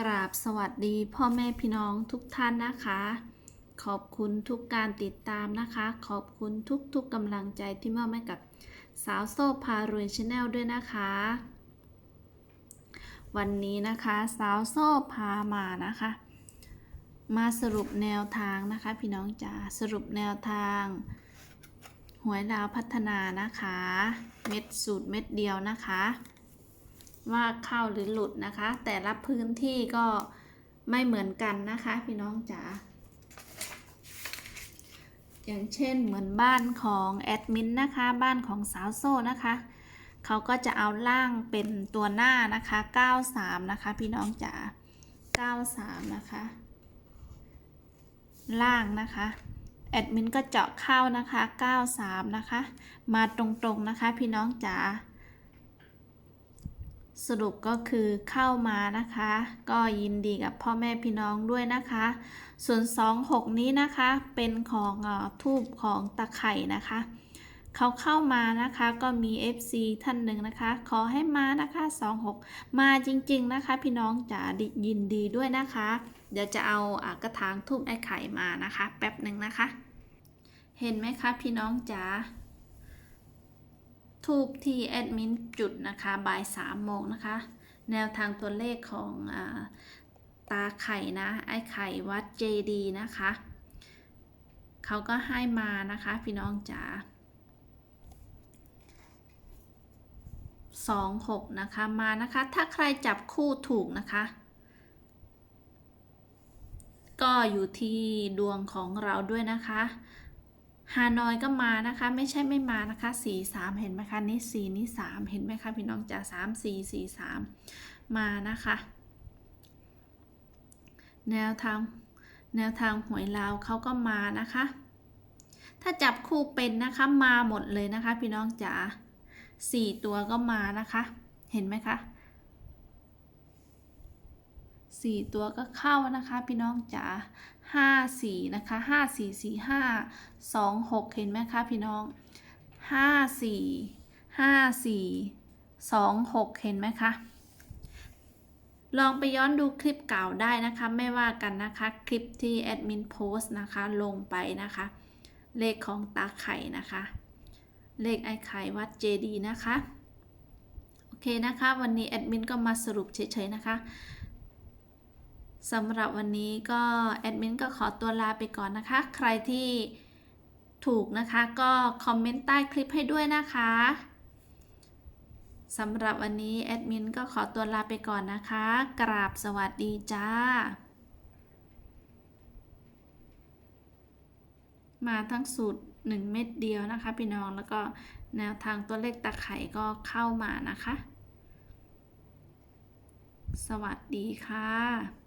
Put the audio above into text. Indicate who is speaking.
Speaker 1: กราบสวัสดีพ่อแม่พี่น้องทุกท่านนะคะ ขอบคุณทุกการติดตามนะคะ ขอบคุณทุกๆกำลังใจที่มอบให้กับสาวโซ่พารวยชาแนลด้วยนะคะ วันนี้นะคะสาวโซ่พามานะคะ มาสรุปแนวทางนะคะ พี่น้องจ๋าสรุปแนวทางหวยลาวพัฒนานะคะ เม็ดสูตรเม็ดเดียวนะคะ ว่าเข้าหรือหลุดนะคะ แต่ละพื้นที่ก็ไม่เหมือนกันนะคะพี่น้องจ๋าอย่างเช่นเหมือนบ้านของแอดมินนะคะ บ้านของสาวโซ่นะคะเขาก็จะเอาล่างเป็นตัวหน้านะคะ 93 นะคะ พี่น้องจ๋า 93 นะคะ ล่างนะคะ แอดมินก็เจาะเข้านะคะ 93 นะคะ มาตรงๆนะคะ พี่น้องจ๋า สรุปก็คือเข้ามานะคะ ก็ยินดีกับพ่อแม่พี่น้องด้วยนะคะ ส่วน 26 นี้นะคะเป็นของอทูบของตะไคร่นะคะ เขาเข้ามานะคะก็มี FC ท่านหนึ่งนะคะ ขอให้มานะคะ 26 มาจริง ๆนะคะ พี่น้องจ๋ายินดีด้วยนะคะ เดี๋ยวจะเอาอากระถางทูบไอ้ไข่มานะคะ แป๊บหนึ่งนะคะ เห็นไหมคะพี่น้องจ๋า ทูบที่แอดมินจุดนะคะบ่ายสามโมงนะคะ แนวทางตัวเลขของอตาไข่นะ ไอไข่วัดเจดีนะคะ เขาก็ให้มานะคะ พี่น้องจ๋าสองหกนะคะมานะคะ ถ้าใครจับคู่ถูกนะคะ ก็อยู่ที่ดวงของเราด้วยนะคะ ฮานอยก็มานะคะ ไม่ใช่ไม่มานะคะสี่สามเห็นไหมคะนี่สี่นี่สามเห็นไหมคะพี่น้องจ๋าสามสี่สี่สามมานะคะ แนวทางแนวทางหวยลาวเขาก็มานะคะ ถ้าจับคู่เป็นนะคะมาหมดเลยนะคะ พี่น้องจ๋าสี่ตัวก็มานะคะ เห็นไหมคะ สี่ตัวก็เข้านะคะ พี่น้องจ๋าห้าสี่นะคะห้าสี่สี่ห้าสองหกเห็นไหมคะพี่น้องห้าสี่ห้าสี่สองหกเห็นไหมคะลองไปย้อนดูคลิปเก่าได้นะคะ ไม่ว่ากันนะคะ คลิปที่แอดมินโพสต์นะคะ ลงไปนะคะ เลขของตาไข่นะคะ เลขไอ้ไข่วัดเจดีนะคะ โอเคนะคะ วันนี้แอดมินก็มาสรุปเฉยๆนะคะ สำหรับวันนี้ก็แอดมินก็ขอตัวลาไปก่อนนะคะ ใครที่ถูกนะคะก็คอมเมนต์ใต้คลิปให้ด้วยนะคะสำหรับวันนี้แอดมินก็ขอตัวลาไปก่อนนะคะ กราบสวัสดีจ้า มาทั้งสูตร 1 เม็ดเดียวนะคะ พี่น้องแล้วก็แนวทางตัวเลขตะไคร่ก็เข้ามานะคะ สวัสดีค่ะ